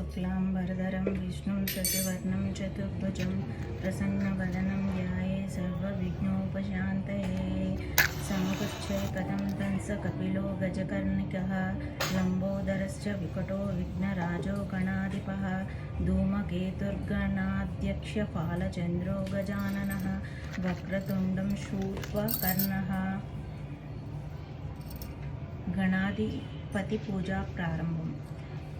శుక్లాం వరదరం విష్ణుం శశివర్ణం చతుర్భుజం ప్రసన్నవదనం ధ్యాయే సర్వవిఘ్నోపశాంతయే సముపశ్చే కథం తంస కపిలో గజకర్ణిక లంబోదరశ్చ వికటో విఘ్నరాజో గణాధిప ధూమకేతుర్గణాధ్యక్ష పాలచంద్రో గజానన వక్రతుండం శూర్పకర్ణ గణాధిపతి పూజా ప్రారంభం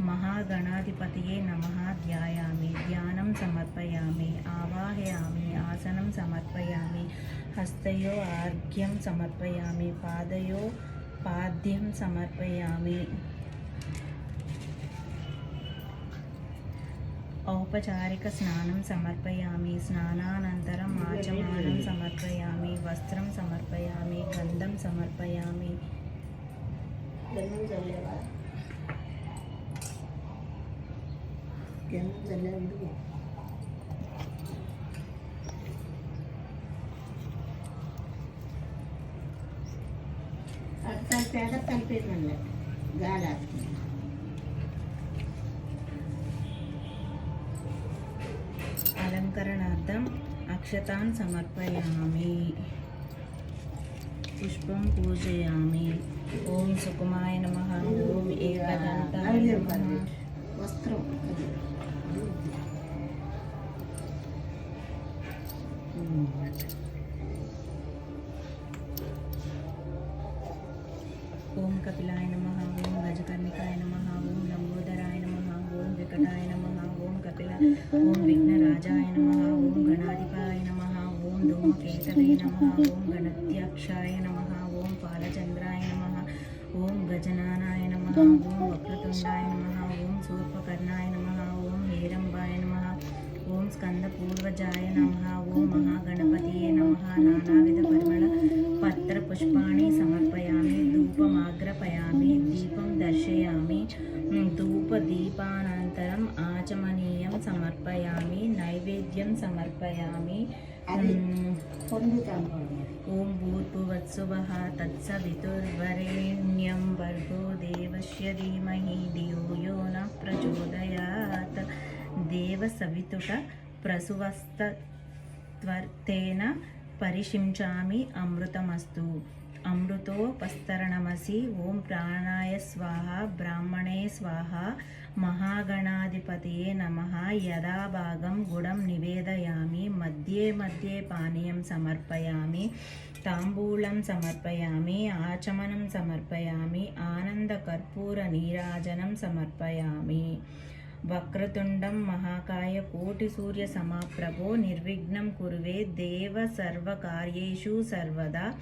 మహాగణాధిపతియే నమ. ధ్యాయామి. ధ్యానం సమర్పయామి. ఆవాహయామి. ఆసనం సమర్పయామి. హస్తయో ఆర్ఘ్యం సమర్పయామి. పాదయో పాద్యం సమర్పయామి. ఔపచారిక స్నానం సమర్పయామి. స్నానానంతరం ఆచమానం సమర్పయామి. వస్త్రం సమర్పయామి. గంధం సమర్పయామి. గంధం చల్లేవా గంధం పేద కలిపేది గాలి అలంకరణార్థం అక్షతాన్ సమర్పయామి. పుష్పం పూజయామి. ఓం సుకుమాయ నమ. ఓం ఏకదంత వస్త్రం అది ఓం కపిలాయ నమ ఓం గజకర్ణికాయ నమ ఓం లంబోదరాయ నమ ఓం వికటాయ నమ ఓం కపిల ఓం విఘ్నరాజాయ నమ ఓం గణాధిపాయ నమ ఓం ధూమకేతవే నమ ఓం గణత్యాక్షాయ నమ ఓం పాలచంద్రాయ నమ ఓం గజనానాయ నమ ఓం వక్రతుండాయ నమ ఓం శూర్పకర్ణాయ నమ ఓం హేరంబాయ నమ ఓం స్కందపూర్వజాయ నమ ఓం మహాగణపతియే నమ నానావిధ పరిమళ పత్ర పుష్పాణి సమర్పయామి ధూపమాగ్రపయామి దీపం దర్శయామి ధూపదీపానంతరం ఆచమనీయం సమర్పయామి నైవేద్యం సమర్పయామి అది పొందుతాం. ఓం భూర్భువత్సువః తత్సవితుర్వరేణ్యం భర్గో దేవస్య ధీమహి ధియో యో న ప్రచోదయాత్. దేవసవితుట ప్రసువస్తత్వర్తేన పరిశించామి అమృతమస్తు. అమృతోపస్తరణమసి ఓం ప్రాణాయ స్వాహ బ్రాహ్మణే స్వాహ మహాగణాధిపతయే నమ యథాభాగం గుడం నివేదయామి మధ్యే మధ్యే పానీయం సమర్పయామి తాంబూలం సమర్పయామి ఆచమనం సమర్పయామి ఆనందకర్పూర నీరాజనం సమర్పయామి. వక్రతుండం మహాకాయ కోటి సూర్య సమాప్రభో నిర్విఘ్నం కురువే దేవ సర్వకార్యేషు సర్వదా.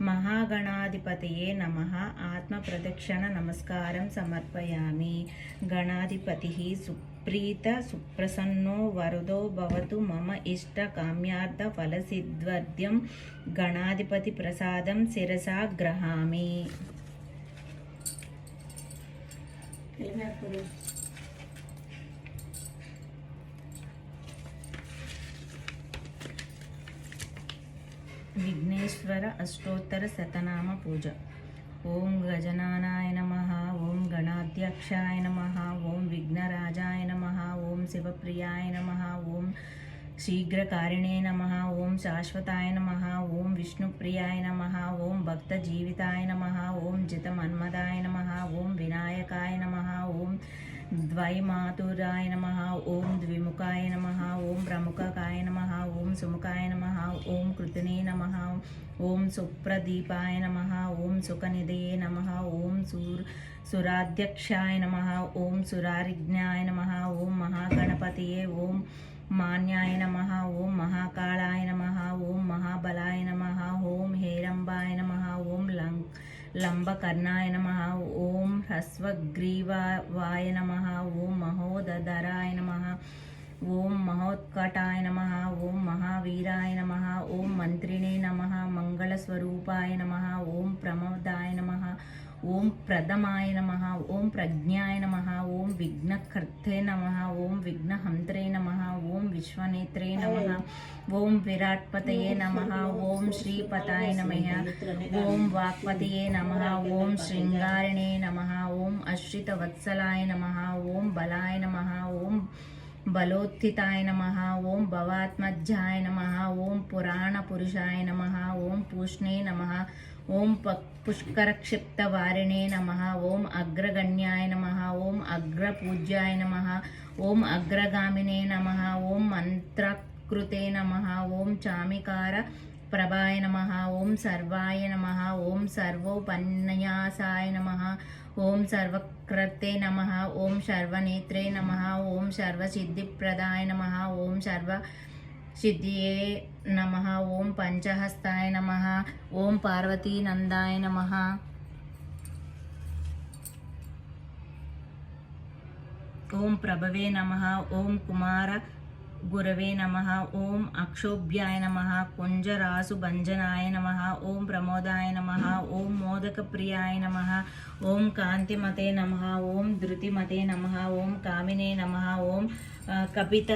మహాగణాధిపతయే నమ. ఆత్మ ప్రదక్షిణ నమస్కారం సమర్పయామి. గణాధిపతి సుప్రీత సుప్రసన్నో వరదో భవతు మమ ఇష్ట కామ్యార్థ ఫలసిద్ధ్వర్ద్యం గణాధిపతి ప్రసాదం శిరసా గ్రహామి. తెలియప్పుడు విఘ్నేశ్వర అష్టోత్తర శతనామ పూజ ఓం గజనానాయ నమ ఓం గణాధ్యక్షాయ నమ ఓం విఘ్నరాజాయ నమ ఓం శివప్రియాయ నమ ఓం శీఘ్రకారిణే నమ ఓం శాశ్వతాయ నమ ఓం విష్ణుప్రియాయ నమ ఓం భక్తజీవితాయ నమ ఓం జితమన్మదాయ నమ ఓం వినాయకాయ నమ ఓం ద్వైమాతురాయ నమ ఓం ద్విముఖాయ నమ ఓం ప్రముఖకాయ నమ ఓం సుముఖాయ నమ ఓం కృతినే నమ ఓం సుప్రదీపాయ నమ ఓం సుఖనిధయే నమ ఓం సూర్ సురాధ్యక్షాయ నమ ఓం సురారిజ్ఞాయ నమ ఓం మహాగణపతియే ఓం మాన్యాయ నమ ఓం మహాకాళాయ నమ ఓం మహాబలాయ నమ ఓం హేరంబాయ నమ ఓం లం లంబకర్ణాయ నమ ఓం హ్రస్వగ్రీవాయ నమ ఓం మహోదరాయ నమ ఓం మహోత్కటాయ నమ ఓం మహావీరాయ నమ ఓం మంత్రిణే నమ మంగళస్వరూపాయ నమ ఓం ప్రమోదాయ నమ ఓం ప్రథమాయ నమ ఓం ప్రజ్ఞాయ నమ ఓం విఘ్నకర్తే నమ ఓం విఘ్నహంత్రే నమ ఓం విశ్వనేత్రే నమ ఓం విరాట్పతయే నమ ఓం శ్రీపతాయ నమ ఓం వాక్పతయే నమ ఓం శృంగారిణే నమ ఓం అశ్రితవత్సలాయ నమ ఓం బలాయ నమ ఓం బలోత్థితాయ నమ ఓం భవాత్మజ్జాయ నమ ఓం పురాణపురుషాయ నమ ఓం పూష్ణే నమ ఓం ప పుష్కరక్షిప్తవారిణే నమ ఓం అగ్రగణ్యాయ నమ ఓం అగ్రపూజ్యాయ నమ ఓం అగ్రగామినే నమ ఓం మంత్రకృతే నమ ఓం చామికార ప్రభాయ నమ ఓం సర్వాయ నమ ఓం సర్వోపన్యాసాయ నమ ఓం సర్వకృతే నమ ఓం సర్వనేత్రే నమ ఓం సర్వసిద్ధిప్రదాయ నమ ఓం సర్వ సిద్ధియే నమ ఓం పంచహస్తాయ నమ ఓం పార్వతీ నందాయ నమ ఓం ప్రభవే నమ ఓం కుమార గురవే నమ ఓం అక్షోభ్యాయ నమ కుంజరాసు భంజనాయ నమ ఓం ప్రమోదాయ నమ ఓం మోదక ప్రియాయ నమ ఓం కాంతిమతే నమ ఓం ధృతిమతే నమ ఓం కామినే నమ ఓం కపిత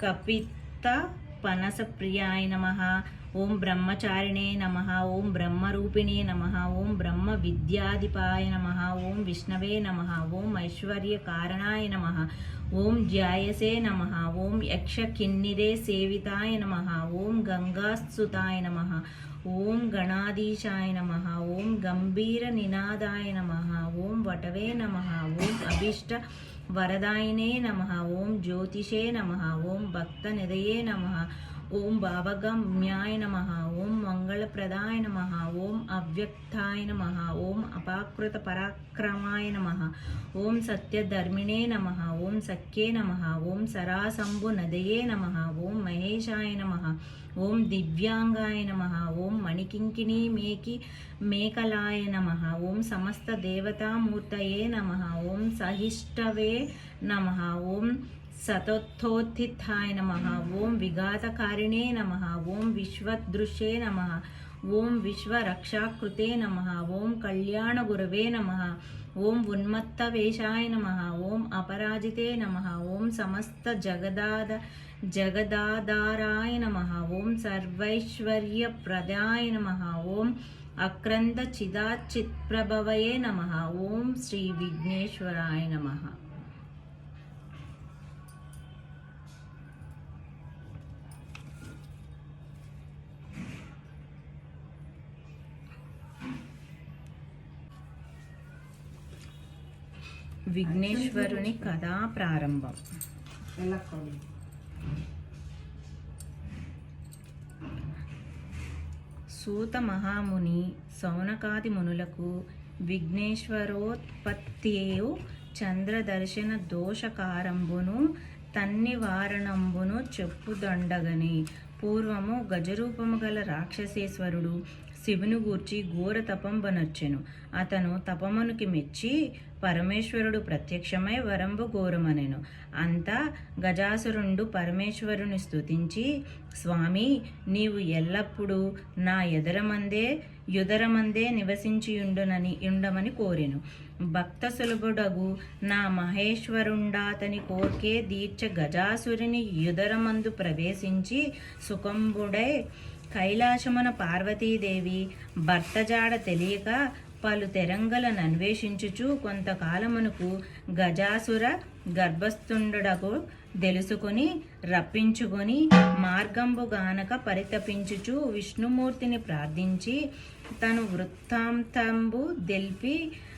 కపిత పనస ప్రియాయ నమ ఓం బ్రహ్మచారిణే నమ ఓం బ్రహ్మరూపిణే నమ ఓం బ్రహ్మ విద్యాధిపాయ నమ ఓం విష్ణవే నమ ఓం ఐశ్వర్య కారణాయ నమ ఓం జాయసే నమ ఓం యక్షకిన్నిరే సేవితాయ నమ ఓం గంగాస్తుతాయ నమ ఓం గణాధీశాయ నమ ఓం గంభీర నినాదాయ నమ ఓం వటవే నమ ఓం అభీష్ట వరదాయినే నమ ఓం జ్యోతిషే నమ ఓం భక్త నిదయే నమ ఓం భావగమ్యాయ నమ ఓం మంగళప్రదాయ నమ ఓం అవ్యక్తాయ నమ ఓం అపాకృత పరాక్రమాయ నమ ఓం సత్యధర్మిణే నమ ఓం సఖ్యే నమ ఓం సరాసంభు నదయే నమ ఓం మహేశాయ నమ ఓం దివ్యాంగాయ నమ ఓం మణికింకిణి మేకి మేకలాయ నమ ఓం సమస్త దేవతామూర్తయే నమ ఓం సహిష్టవే నమ ఓం సతోత్థోత్థితాయ నమ ఓం విఘాతకారిణే నమ ఓం విశ్వదృశ్యే నమ ఓం విశ్వరక్షాకృతే నమ ఓం కళ్యాణగురవే నమ ఓం ఉన్మత్తవేషాయ నమ ఓం అపరాజితే నమ ఓం సమస్త జగదాద జగదాధారాయ నమ ఓం సర్వైశ్వర్యప్రదాయ నమ ఓం అక్రంద చిదాచిత్ప్రభవయే నమ ఓం శ్రీ విఘ్నేశ్వరాయ నమ విఘ్నేశ్వరుని కథా ప్రారంభం. సూత మహాముని సౌనకాది మునులకు విఘ్నేశ్వరోత్పత్తియు చంద్రదర్శన దోషకారంబును తన్నివారణంబును చెప్పుదండగని. పూర్వము గజరూపము గల రాక్షసేశ్వరుడు శివుని గూర్చి ఘోర తపంబనొచ్చెను అతను తపమునికి మెచ్చి పరమేశ్వరుడు ప్రత్యక్షమై వరంబు ఘోరమనెను. అంతా గజాసురుండు పరమేశ్వరుని స్తుతించి స్వామి నీవు ఎల్లప్పుడూ నా ఎదరమందే యుదరమందే నివసించియుండునని ఉండమని కోరెను. భక్త సులభుడగు నా మహేశ్వరుండాతని కోర్కే దీర్చ గజాసురుని యుదరమందు ప్రవేశించి సుఖంబుడై కైలాసమున పార్వతీదేవి భర్త జాడ తెలియక పలు తెరంగలను అన్వేషించుచు కొంతకాలమునకు గజాసుర గర్భస్థుండుడకు తెలుసుకొని రప్పించుకొని మార్గంబు గానక పరితపించుచు విష్ణుమూర్తిని ప్రార్థించి తను వృత్తాంతంబు దెల్పి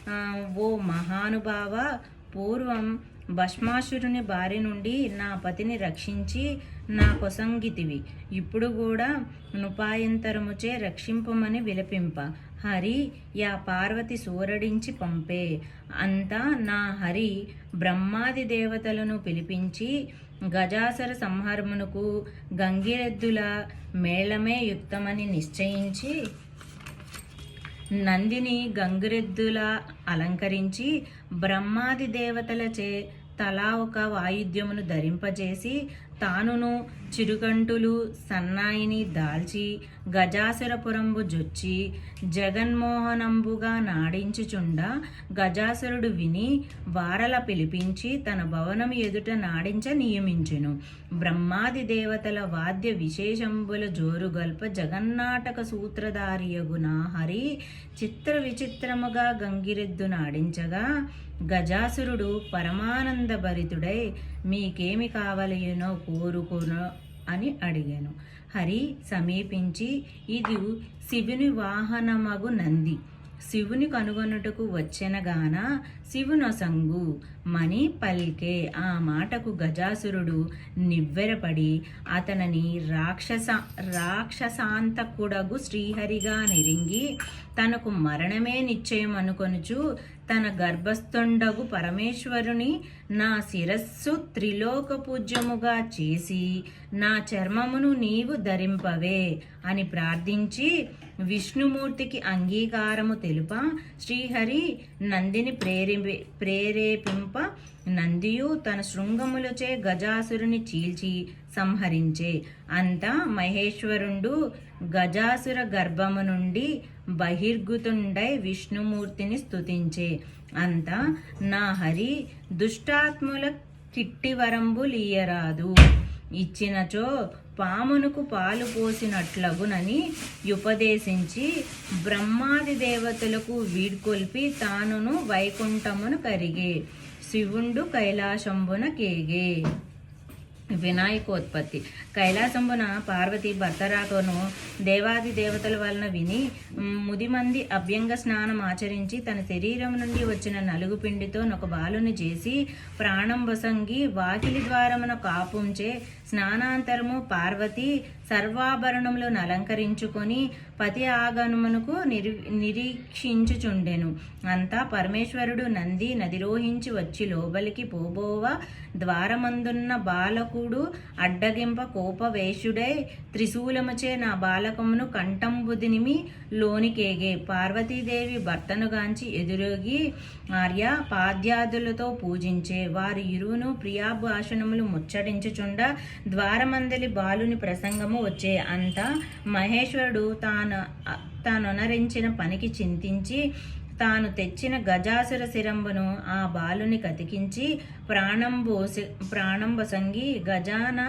ఓ మహానుభావ పూర్వం భస్మాసురుని బారి నుండి నా పతిని రక్షించి నా కొసంగితివి. ఇప్పుడు కూడా నుపాయంతరముచే రక్షింపమని విలపింప. హరి యా పార్వతి సూరడించి పంపే. అంతా నా హరి బ్రహ్మాది దేవతలను పిలిపించి గజాసర సంహారమునకు గంగిరెద్దుల మేళమే యుక్తమని నిశ్చయించి నందిని గంగిరెద్దుల అలంకరించి బ్రహ్మాది దేవతలచే తలా ఒక వాయిద్యమును ధరింపజేసి తానును చిరుగంటులు సన్నాయిని దాల్చి గజాసురపురంబు జొచ్చి జగన్మోహనంబుగా నాడించుచుండ గజాసురుడు విని వారల పిలిపించి తన భవనం ఎదుట నాడించ నియమించెను. బ్రహ్మాది దేవతల వాద్య విశేషంబుల జోరుగల్ప జగన్నాటక సూత్రధారియగున హరి చిత్ర విచిత్రముగా గంగిరెద్దు నాడించగా గజాసురుడు పరమానంద భరితుడై మీకేమి కావలయనో కోరుకునో అని అడిగాను. హరి సమీపించి ఇది శివుని వాహనమగు నంది. శివుని కనుగొనుటకు వచ్చెనగాన శివునొసంగు మణి పల్కే ఆ మాటకు గజాసురుడు నివ్వెరపడి అతనిని రాక్షస రాక్షసాంతకుడగు శ్రీహరిగా నిరింగి తనకు మరణమే నిశ్చయం అనుకొనుచు తన గర్భస్థుండగు పరమేశ్వరుని నా శిరస్సు త్రిలోక పూజ్యముగా చేసి నా చర్మమును నీవు ధరింపవే అని ప్రార్థించి విష్ణుమూర్తికి అంగీకారము తెలుప? శ్రీహరి నందిని ప్రేరేపి ప్రేరేపింప నందియు తన శృంగములచే గజాసురుని చీల్చి సంహరించే. అంతా మహేశ్వరుండు గజాసుర గర్భము నుండి బహిర్గుతుండై విష్ణుమూర్తిని స్తుతించే. అంతా నా హరి దుష్టాత్ముల కిట్టివరంబు లీయరాదు ఇచ్చినచో పామునకు పాలు పోసినట్లగునని ఉపదేశించి బ్రహ్మాది దేవతలకు వీడ్కొల్పి తానును వైకుంఠమును కరిగే శివుండు కైలాసంబున కేగే. వినాయకోత్పత్తి. కైలాసంబున పార్వతి భర్తరాకను దేవాది దేవతల వలన విని ముదిమంది అభ్యంగ స్నానం ఆచరించి తన శరీరం నుండి వచ్చిన నలుగు పిండితో ఒక బాలుని చేసి ప్రాణం వసంగి వాకిలి ద్వారమున కాపుంచే స్నానాంతరము పార్వతి సర్వాభరణములను అలంకరించుకొని పతి ఆగమనమునకు నిరి నిరీక్షించుచుండెను. అంతా పరమేశ్వరుడు నంది నదిరోహించి వచ్చి లోబలికి పోబోవ ద్వారమందున్న బాలకుడు అడ్డగింప కోపవేషుడై త్రిశూలముచే నా బాలకమును కంఠంబుదినిమి లోనికేగే. పార్వతీదేవి భర్తనుగాంచి ఎదురోగి ఆర్య పాద్యాదులతో పూజించే. వారి ఇరువును ప్రియాభాషణములు ముచ్చటించుచుండ ద్వారమందలి బాలుని ప్రసంగము వచ్చే అంతా మహేశ్వరుడు తాను తానొనరించిన పనికి చింతించి తాను తెచ్చిన గజాసుర శిరంబును ఆ బాలుని కతికించి ప్రాణంబు ప్రాణంబసంగి గజాన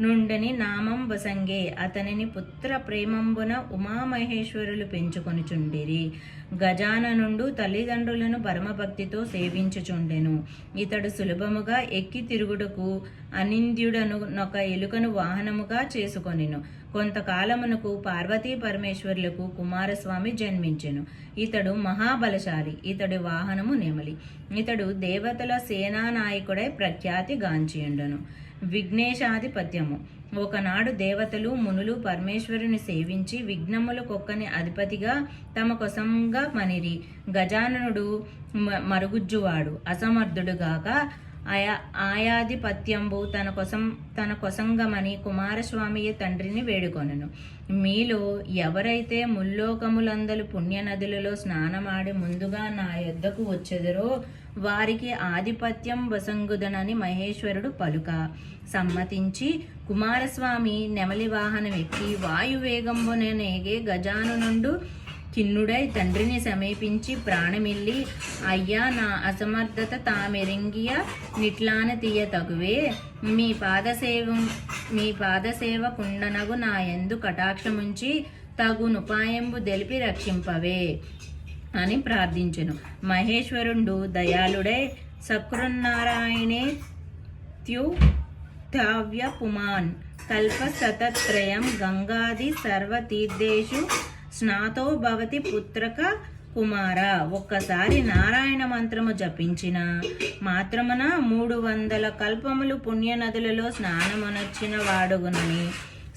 నుండని నామం వసంగే. అతనిని పుత్ర ప్రేమంబున ఉమామహేశ్వరులు పెంచుకొనిచుండిరి. గజాననుండు తల్లిదండ్రులను పరమభక్తితో సేవించుచుండెను. ఇతడు సులభముగా ఎక్కి తిరుగుటకు అనింద్యుడను నొక ఎలుకను వాహనముగా చేసుకొనిను. కొంతకాలమునకు పార్వతీ పరమేశ్వరులకు కుమారస్వామి జన్మించెను. ఇతడు మహాబలశాలి ఇతడి వాహనము నెమలి. ఇతడు దేవతల సేనానాయకుడై ప్రఖ్యాతి గాంచియుండను. విఘ్నేశాధిపత్యము. ఒకనాడు దేవతలు మునులు పరమేశ్వరుని సేవించి విఘ్నములు కొక్కని అధిపతిగా తమ కొసంగా మనిరి గజాననుడు మరుగుజ్జువాడు. అసమర్థుడుగాక ఆయా ఆయాధిపత్యంబు తన కొసం తన కొసంగమని కుమారస్వామియ తండ్రిని వేడుకొనను. మీలో ఎవరైతే ముల్లోకములందలు పుణ్యనదులలో స్నానమాడి ముందుగా నా యొద్దకు వచ్చెదరో వారికి ఆధిపత్యం వసంగుదనని మహేశ్వరుడు పలుక. సమ్మతించి కుమారస్వామి నెమలి వాహనం ఎక్కి వాయువేగంబుననేగే గజాను నుండు కిన్నుడై తండ్రిని సమీపించి ప్రాణమిల్లి అయ్యా నా అసమర్థత తామెరింగియ నిట్లాన తీయ తగువే. మీ పాదసేవం మీ పాదసేవ కుండనగు నా ఎందు కటాక్షముంచి తగునుపాయంబు తెలిపి రక్షింపవే. అని ప్రార్థించెను. మహేశ్వరుండు దయాళుడే సకృన్నారాయణే త్యు తావ్య పుమాన్ కల్పశతత్రయం గంగాది సర్వతీర్థేషు స్నాతో భవతి పుత్రక కుమార. ఒక్కసారి నారాయణ మంత్రము జపించిన మాత్రమున మూడు వందల కల్పములు పుణ్యనదులలో స్నానమునొచ్చిన వాడుగునని.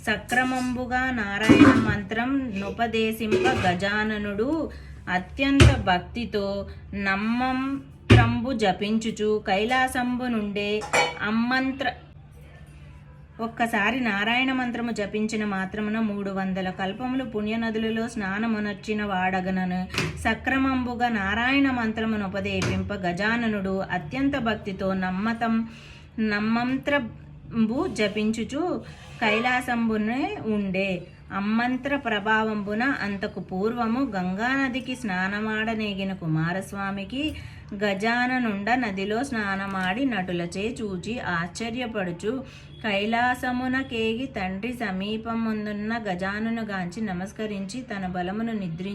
సక్రమంబుగా నారాయణ మంత్రం నుపదేశింప గజాననుడు అత్యంత భక్తితో నమ్మంత్రంబు జపించుచు కైలాసంబు నుండే అమ్మంత్ర ఒక్కసారి నారాయణ మంత్రము జపించిన మాత్రమున మూడు వందల కల్పములు పుణ్యనదులలో స్నానమునర్చిన వాడగనను. సక్రమంబుగా నారాయణ మంత్రమును ఉపదేపింప గజాననుడు అత్యంత భక్తితో నమ్మతం నమ్మంత్రంబు జపించుచు కైలాసంబునే ఉండే. అమ్మంత్ర ప్రభావంబున అంతకు పూర్వము గంగానదికి స్నానమాడనేగిన కుమారస్వామికి గజాననుండ నదిలో స్నానమాడి నటులచే చూచి ఆశ్చర్యపడుచు. కైలాసమున కేగి తండ్రి సమీపముందున్న గజానును గాంచి నమస్కరించి తన బలమును నిద్రి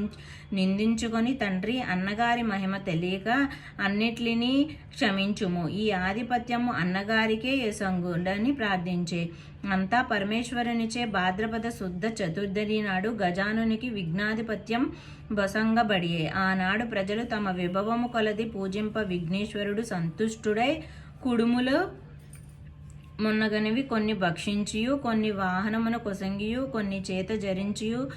నిందించుకొని తండ్రి అన్నగారి మహిమ తెలియక అన్నిట్లినీ క్షమించుము. ఈ ఆధిపత్యము అన్నగారికే యసంగుడని ప్రార్థించే. అంతా పరమేశ్వరునిచే భాద్రపద శుద్ధ చతుర్థి నాడు గజానునికి విఘ్నాధిపత్యం బసంగబడియే. ఆనాడు ప్రజలు తమ విభవము కొలది పూజింప విఘ్నేశ్వరుడు సంతుష్టుడై కుడుములు మొన్నగనివి కొన్ని భక్షించియు కొన్ని వాహనమున కొసంగియు కొన్ని చేత జరించియు.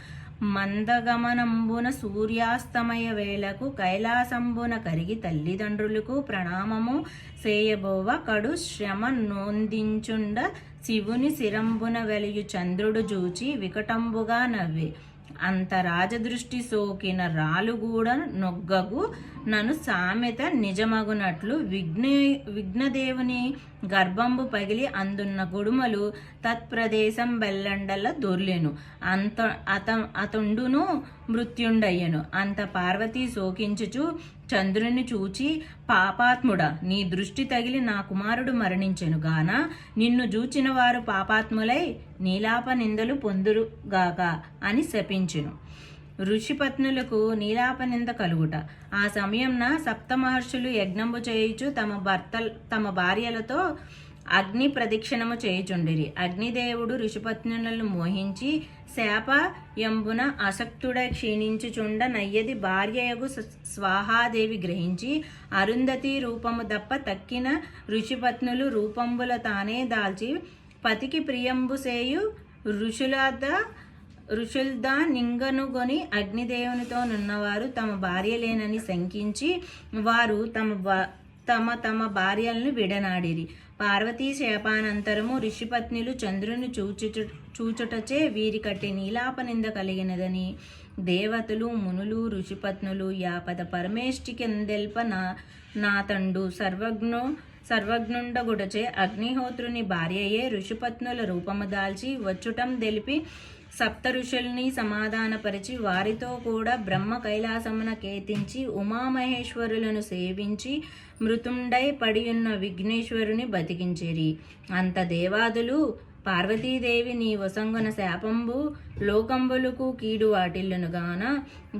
మందగమనంబున సూర్యాస్తమయ వేళకు కైలాసంబున కరిగి తల్లిదండ్రులకు ప్రణామము సేయబోవ కడు శ్రమ నొందించుండ శివుని శిరంబున వెలియు చంద్రుడు జూచి వికటంబుగా నవ్వి. అంత రాజదృష్టి సోకిన రాలుగూడ నొగ్గగు నన్ను సామెత నిజమగునట్లు విఘ్నే విఘ్నదేవుని గర్భంబు పగిలి అందున్న గుడుమలు తత్ప్రదేశం బెల్లండల దొర్లెను. అంత అత అతుండును మృత్యుండయ్యను. అంత పార్వతి సోకించుచు చంద్రుని చూచి పాపాత్ముడా నీ దృష్టి తగిలి నా కుమారుడు మరణించెను గాన? నిన్ను చూచిన వారు పాపాత్ములై నీలాప నిందలు పొందురుగాక అని శపించెను. ఋషిపత్నులకు నీలాపనింద కలుగుట. ఆ సమయంన సప్త మహర్షులు యజ్ఞంబు చేయుచు తమ భర్త తమ భార్యలతో అగ్ని ప్రదక్షిణము చేయుచుండిరి. అగ్నిదేవుడు ఋషిపత్నులను మోహించి శాప ఎంబున అసక్తుడై క్షీణించుచుండ నయ్యది భార్యయగు స్వాహాదేవి గ్రహించి అరుంధతి రూపము దప్ప తక్కిన ఋషిపత్నులు రూపంబుల తానే దాల్చి పతికి ప్రియంబు సేయు ఋషులద ఋషుల్దా నింగనుగొని అగ్నిదేవునితో నున్నవారు తమ భార్యలేనని శంకించి వారు తమ తమ తమ భార్యలను విడనాడిరి. పార్వతీ శాపానంతరము ఋషిపత్నులు చంద్రుని చూచుచు చూచుటచే వీరికట్టి నీలాపనింద కలిగినదని. దేవతలు మునులు ఋషిపత్నులు యాపద పరమేష్టికెందెల్ప నా నాతండు సర్వజ్ఞు సర్వజ్ఞుండగుడచే అగ్నిహోత్రుని భార్యయే ఋషిపత్నుల రూపము దాల్చి వచ్చుటం తెలిపి సప్త ఋషుల్ని సమాధానపరిచి వారితో కూడా బ్రహ్మ కైలాసమున కేతించి ఉమామహేశ్వరులను సేవించి మృతుండై పడియున్న విఘ్నేశ్వరుని బతికించిరి. అంత దేవాదులు పార్వతీదేవి నీ వసంగున శాపంబు లోకంబులకు కీడు వాటిల్లను గాన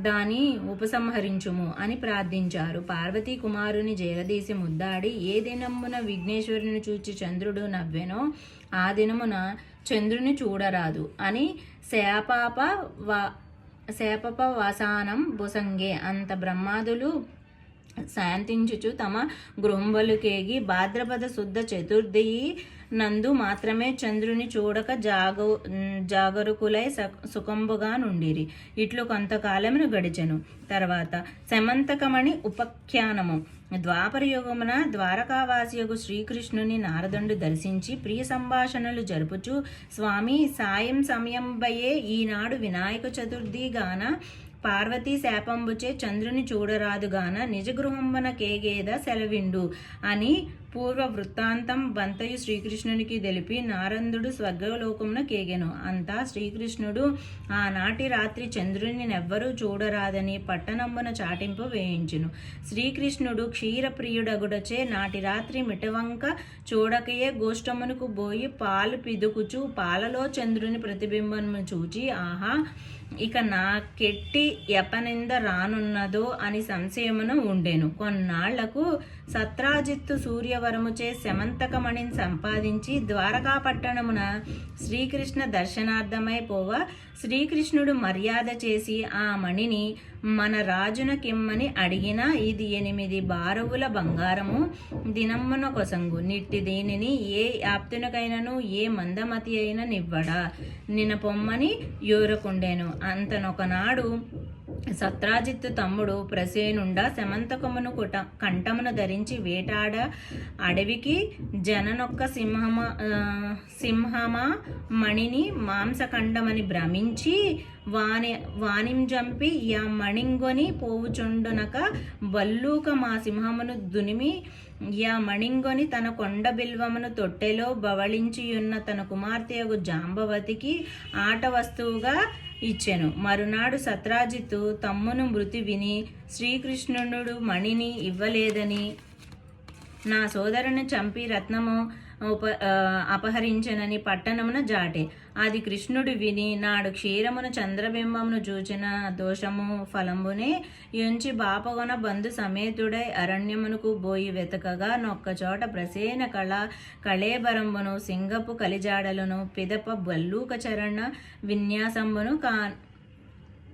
దాని ఉపసంహరించుము అని ప్రార్థించారు. పార్వతీ కుమారుని జయదీసి ముద్దాడి ఏ దినమున విఘ్నేశ్వరుని చూచి చంద్రుడు నవ్వెనో ఆ దినమున చంద్రుని చూడరాదు అని శాపాప వా శాపప వాసానం భుసంగే అంత బ్రహ్మాదులు శాంతించుచు తమ గృంబలుకేగి భాద్రపద శుద్ధ చతుర్థి నందు మాత్రమే చంద్రుని చూడక జాగ జాగరుకులై సుఖంబుగా నుండిరి. ఇట్లు కొంతకాలమును గడిచెను. తర్వాత శమంతకమణి ఉపఖ్యానము. ద్వాపరయుగమున ద్వారకావాసియగు శ్రీకృష్ణుని నారదుండు దర్శించి ప్రియ సంభాషణలు జరుపుచు స్వామి సాయం సమయంబయే ఈనాడు వినాయక చతుర్థి గాన పార్వతీ శాపంబుచే చంద్రుని చూడరాదుగాన నిజగృహంబన కేగేద సెలవిండు అని పూర్వ వృత్తాంతం బంతయు శ్రీకృష్ణునికి తెలిపి నారందుడు స్వర్గలోకమున కేగెను. అంతా శ్రీకృష్ణుడు ఆనాటి రాత్రి చంద్రుని నెవ్వరూ చూడరాదని పట్టణంబున చాటింపు వేయించును. శ్రీకృష్ణుడు క్షీరప్రియుడగుడచే నాటి రాత్రి మిటవంక చూడకయే గోష్టమునకు పోయి పాలు పిదుకుచు పాలలో చంద్రుని ప్రతిబింబము చూచి ఆహా ఇక నాకెట్టి ఎపనింద రానున్నదో అని సంశయమును ఉండెను. కొన్నాళ్ళకు సత్రాజిత్తు సూర్యవరముచే శమంతకమణిని సంపాదించి ద్వారకా పట్టణమున శ్రీకృష్ణ దర్శనార్థమై పోవ శ్రీకృష్ణుడు మర్యాద చేసి ఆ మణిని మన రాజున కిమ్మని అడిగినా ఇది ఎనిమిది బారువుల బంగారము. దినమ్మన కొసంగు నిట్టి దీనిని ఏ యాప్తునకైనను ఏ మందమతి అయిన నివ్వడా. నిన పొమ్మని యూరకుండెను. అంతనొకనాడు సత్రాజిత్తు తమ్ముడు ప్రసేనుండ శమంతకమును కుట కంఠమును ధరించి వేటాడ అడవికి జననొక్క సింహమ సింహమా మణిని మాంసఖండమని భ్రమించి వాని వానింజంపి యా మణింగొని పోవుచుండునక బల్లూక మా సింహమును దునిమి యా మణింగొని తన కొండ బిల్వమును తొట్టెలో బవళించియున్న తన కుమార్తె జాంబవతికి ఆట వస్తువుగా ఇచ్చెను. మరునాడు సత్రాజిత్తు తమ్మును మృతి విని శ్రీకృష్ణుడు మణిని ఇవ్వలేదని నా సోదరుని చంపి రత్నము ఉప అపహరించనని పట్టణమున జాటే. అది కృష్ణుడు విని నాడు క్షీరమును చంద్రబింబమును చూచిన దోషము ఫలంబునే ఎంచి బాపగొన బంధు సమేతుడై అరణ్యమునకు బోయి వెతకగా నొక్కచోట ప్రసేన కళ కళేబరంబును సింగపు కలిజాడలను పిదప బల్లూక చరణ విన్యాసంబును కా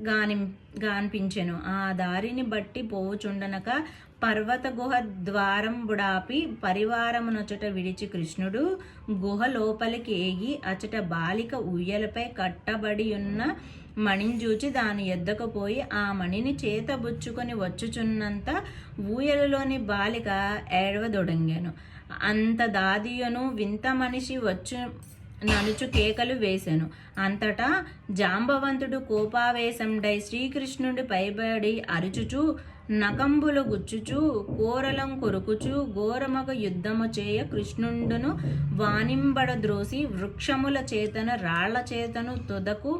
గాని గాన్పించెను. ఆ దారిని బట్టి పోవుచుండనక పర్వత గుహ ద్వారం బుడాపి పరివారమునొచట విడిచి కృష్ణుడు గుహ లోపలికి ఏగి అచట బాలిక ఉయ్యలపై కట్టబడి ఉన్న మణిని చూచి దాని ఎద్దకు పోయి ఆ మణిని చేతబుచ్చుకొని వచ్చుచున్నంత ఊయలలోని బాలిక ఏడవదొడంగాను. అంత దాదియను వింత మనిషి వచ్చు నలుచు కేకలు వేశాను అంతటా జాంబవంతుడు కోపావేశండై శ్రీకృష్ణుడి పైబడి అరుచుచూ నకంబులు గుచ్చుచు కోరలం కొరుకుచు ఘోరమగ యుద్ధము చేయ కృష్ణుండును వానింబడద్రోసి వృక్షముల చేతన రాళ్ళ చేతను తొదకు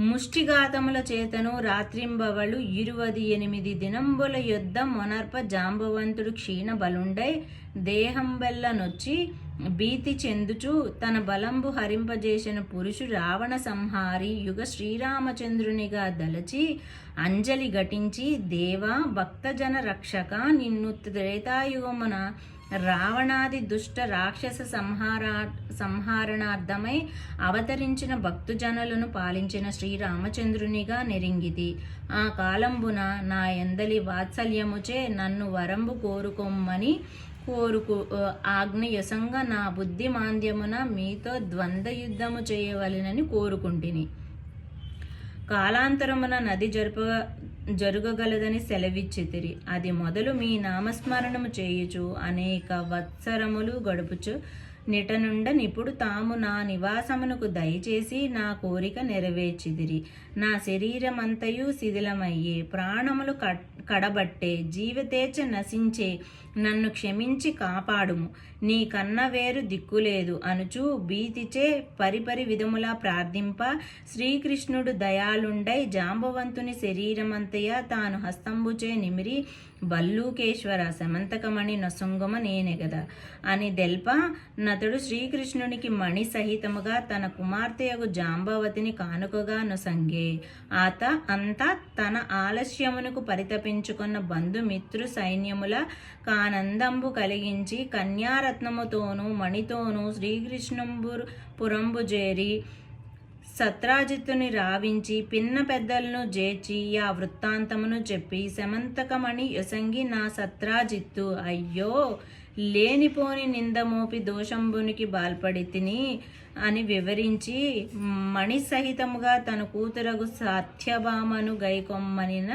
ముష్టిఘాతముల చేతను రాత్రింబవళు ఇరువది ఎనిమిది దినంబుల యుద్ధం మొనర్ప జాంబవంతుడు క్షీణ బలుండై దేహంబెల్ల నొచ్చి భీతి చెందుచు తన బలంబు హరింపజేసిన పురుషు రావణ సంహారి యుగ శ్రీరామచంద్రునిగా దలచి అంజలి ఘటించి దేవా భక్తజన రక్షక నిన్ను త్రేతాయుగమున రావణాది దుష్ట రాక్షస సంహారా సంహారణార్థమై అవతరించిన భక్తుజనులను పాలించిన శ్రీరామచంద్రునిగా నెరింగిది ఆ కాలంబున నా ఎందలి వాత్సల్యముచే నన్ను వరంబు కోరుకోమ్మని కోరుకు ఆజ్ఞయసంగా నా బుద్ధి మాంద్యమున మీతో ద్వంద్వ యుద్ధము చేయవలెనని కోరుకుంటిని. కాలాంతరమున నది జరుప జరుగగలదని సెలవిచ్చితిరి. అది మొదలు మీ నామస్మరణము చేయుచు అనేక వత్సరములు గడుపుచు నిటనుండనిప్పుడు తాము నా నివాసమునకు దయచేసి నా కోరిక నెరవేర్చిదిరి నా శరీరమంతయు శిథిలమయ్యే ప్రాణములు కట్ కడబట్టే జీవితేచ నశించే నన్ను క్షమించి కాపాడుము. నీ కన్న వేరు దిక్కులేదు. అనుచు భీతిచే పరిపరి విధములా ప్రార్థింప. శ్రీకృష్ణుడు దయాళుండై జాంబవంతుని శరీరమంతయా తాను హస్తంబుచే నిమిరి. బల్లూకేశ్వర సమంతకమణి నొసంగమ నేనే కదా అని దెల్ప. నతడు శ్రీకృష్ణునికి మణి సహితముగా తన కుమార్తెయగు జాంబవతిని కానుకగా నొసంగే. ఆత అంతా తన ఆలస్యమునకు పరితపించుకున్న బంధుమిత్రు సైన్యముల కానందంబు కలిగించి కన్యారత్నముతోనూ మణితోనూ శ్రీకృష్ణంబు పురంబు చేరి సత్రాజిత్తుని రావించి పిన్న పెద్దలను జేర్చి ఆ వృత్తాంతమును చెప్పి శమంతకమణి యొసంగి నా సత్రాజిత్తు అయ్యో! లేనిపోని నిందమోపి దోషంబునికి బాల్పడి తిని అని వివరించి మణి సహితముగా తన కూతురగు సత్యభామను గైకొమ్మనిన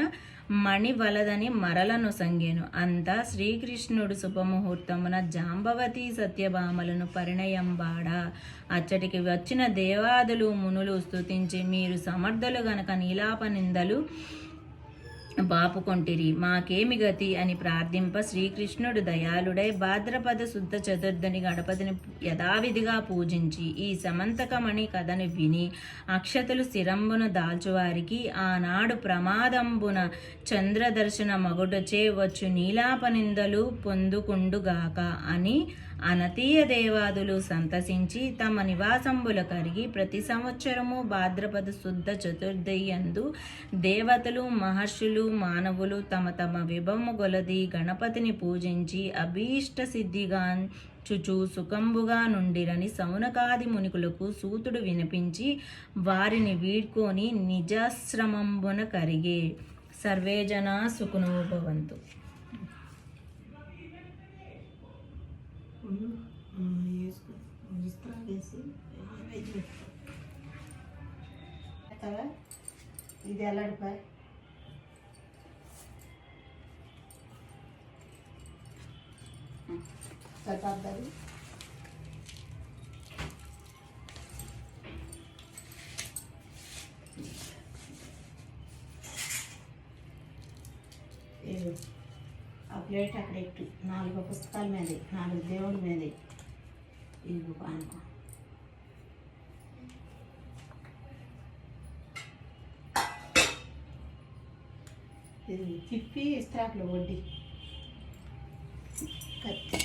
మణి వలదని మరలను సంగేను. అంతా శ్రీకృష్ణుడు శుభముహూర్తమున జాంబవతి సత్యభామలను పరిణయంబాడ. అచ్చటికి వచ్చిన దేవాదులు మునులు స్తుతించి మీరు సమర్థులు గనక నీలాప నిందలు బాపుకొంటిరి. మాకేమి గతి అని ప్రార్థింప శ్రీకృష్ణుడు దయాళుడై భాద్రపద శుద్ధ చతుర్థని గణపతిని యథావిధిగా పూజించి ఈ సమంతకమణి కథను విని అక్షతలు స్థిరంబున దాల్చువారికి ఆనాడు ప్రమాదంబున చంద్రదర్శన మగుటచే వచ్చు నీలాపనిందలు పొందుకుండుగాక అని అనతీయ దేవాదులు సంతసించి తమ నివాసంబుల కరిగి ప్రతి సంవత్సరము భాద్రపద శుద్ధ చతుర్దయందు దేవతలు మహర్షులు మానవులు తమ తమ విభము గొలది గణపతిని పూజించి అభీష్ట సిద్ధిగా చుచు సుఖంబుగా నుండిరని సౌనకాది మునికులకు సూతుడు వినిపించి వారిని వీడ్కొని నిజాశ్రమంబున కరిగే. bunu जिस तरह వేసి కదా ఇది ఎలాడిపాయి శతాబ్దాలు ఏమి ఆ ప్లేట్ అక్కడ ఎట్టు నాలుగు పుస్తకాల మీద నాలుగు దేవుడి మీద. ఇది పానుకో. ఇది తిప్పి ఇస్త్రాకులో వడ్డీ. కత్తి.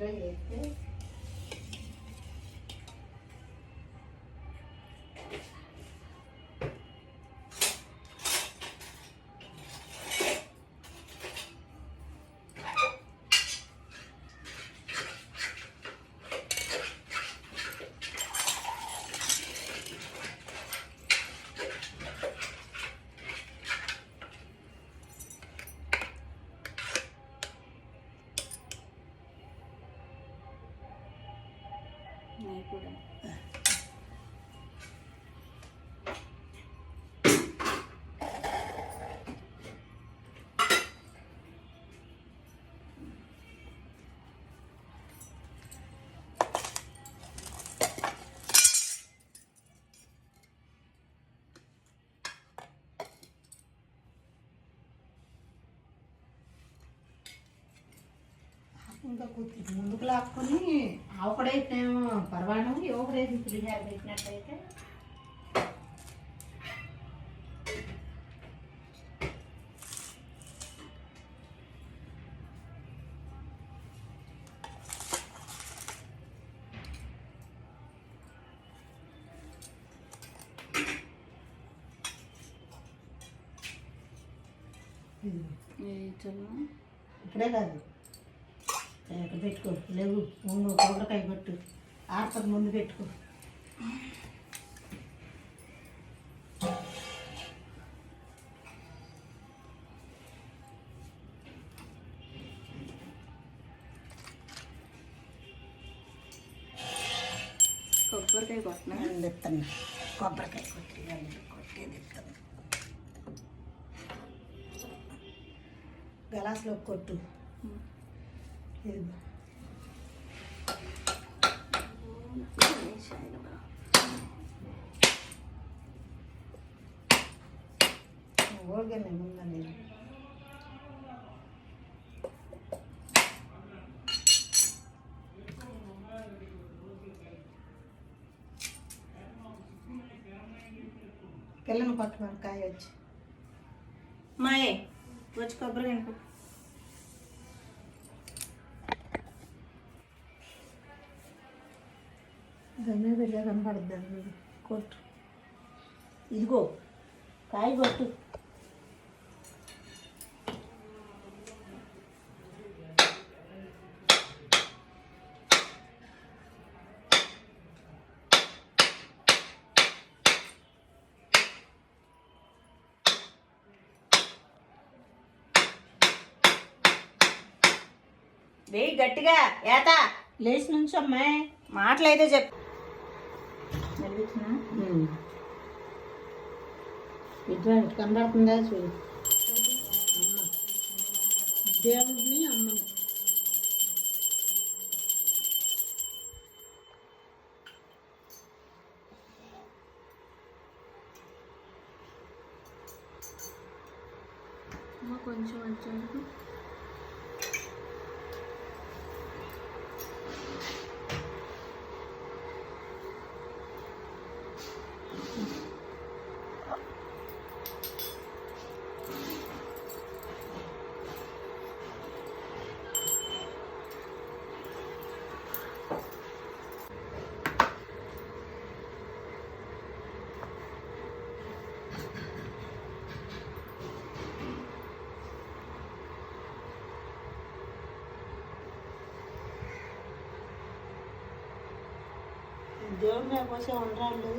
даєте. ఇంకా కొద్ది ముందుకు లాక్కొని ఆవకడైతేమో పర్వాలేదు ఎవకడైతే పులిహార పెట్టినట్టయితే. ఇప్పుడే కాదు. ముందు కొబ్బరికాయ కొట్టు. ఆడతకు ముందు పెట్టుకో. కొబ్బరికాయ కొట్టిన? అందిస్తాను కొబ్బరికాయ కొట్టి కొట్టేది ఇస్తాను గలాస్లో కొట్టు. ఇదిగో. ఓడిగానే ముందండి పిల్లని కొట్టమని కాయ వచ్చి మాయే వచ్చి కొబ్బరికాయ వెళ్ళా కనపడుద్ది కొట్టు. ఇదిగో కాయ కొట్టు. వేయి గట్టిగా ఏత. లేచి నుంచి అమ్మాయి మాటలైతే చెప్పు. విద్వాన్ కనబడుతుందా చూడు. అమ్మ. దేవుడిని అమ్మని. కొంచెం వచ్చాను దేవుడి మీద పోసే ఉండరాళ్ళు